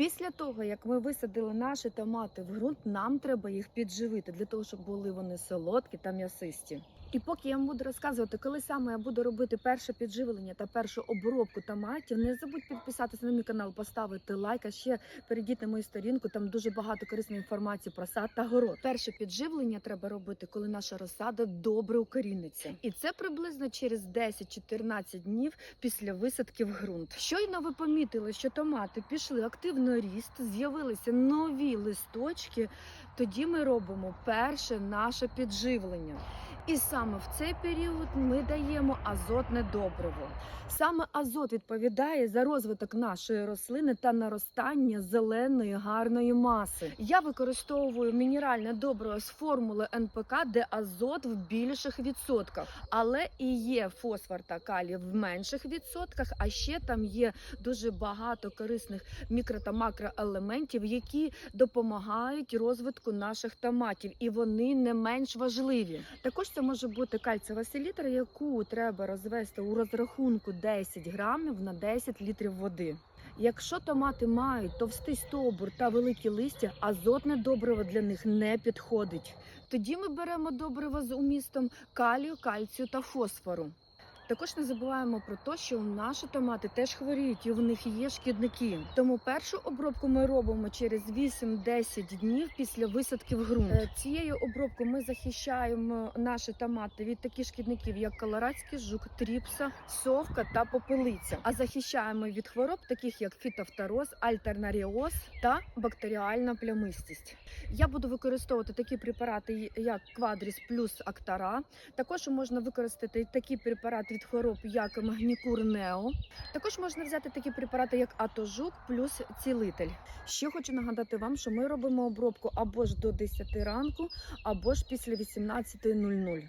Після того, як ми висадили наші томати в ґрунт, нам треба їх підживити для того, щоб були вони солодкі та м'ясисті. І поки я вам буду розказувати, коли саме я буду робити перше підживлення та першу обробку томатів, не забудь підписатися на мій канал, поставити лайк, а ще перейдіть на мою сторінку. Там дуже багато корисної інформації про сад та город. Перше підживлення треба робити, коли наша розсада добре укоріниться. І це приблизно через 10-14 днів після висадки в ґрунт. Щойно ви помітили, що томати пішли активно ріст, з'явилися нові листочки. Тоді ми робимо перше наше підживлення. І саме в цей період ми даємо азотне добриво. Саме азот відповідає за розвиток нашої рослини та наростання зеленої гарної маси. Я використовую мінеральне добриво з формули НПК, де азот в більших відсотках, але і є фосфор та калій в менших відсотках. А ще там є дуже багато корисних мікро та макроелементів, які допомагають розвитку наших томатів, і вони не менш важливі. Також це може бути кальцієва селітра, яку треба розвести у розрахунку 10 грамів на 10 літрів води. Якщо томати мають товстий стовбур та великі листя, азотне добриво для них не підходить. Тоді ми беремо добриво з умістом калію, кальцію та фосфору. Також не забуваємо про те, що наші томати теж хворіють, і в них є шкідники. Тому першу обробку ми робимо через 8-10 днів після висадки в ґрунт. Е, Цією обробкою ми захищаємо наші томати від таких шкідників, як колорадський жук, тріпса, совка та попелиця. А захищаємо від хвороб, таких як фітофтороз, альтернаріоз та бактеріальна плямистість. Я буду використовувати такі препарати, як Квадріс плюс Актара. Також можна використати такі препарати від хвороб, як Магнікур Нео. Також можна взяти такі препарати, як Атожук плюс цілитель. Ще хочу нагадати вам, що ми робимо обробку або ж до 10 ранку, або ж після 18.00.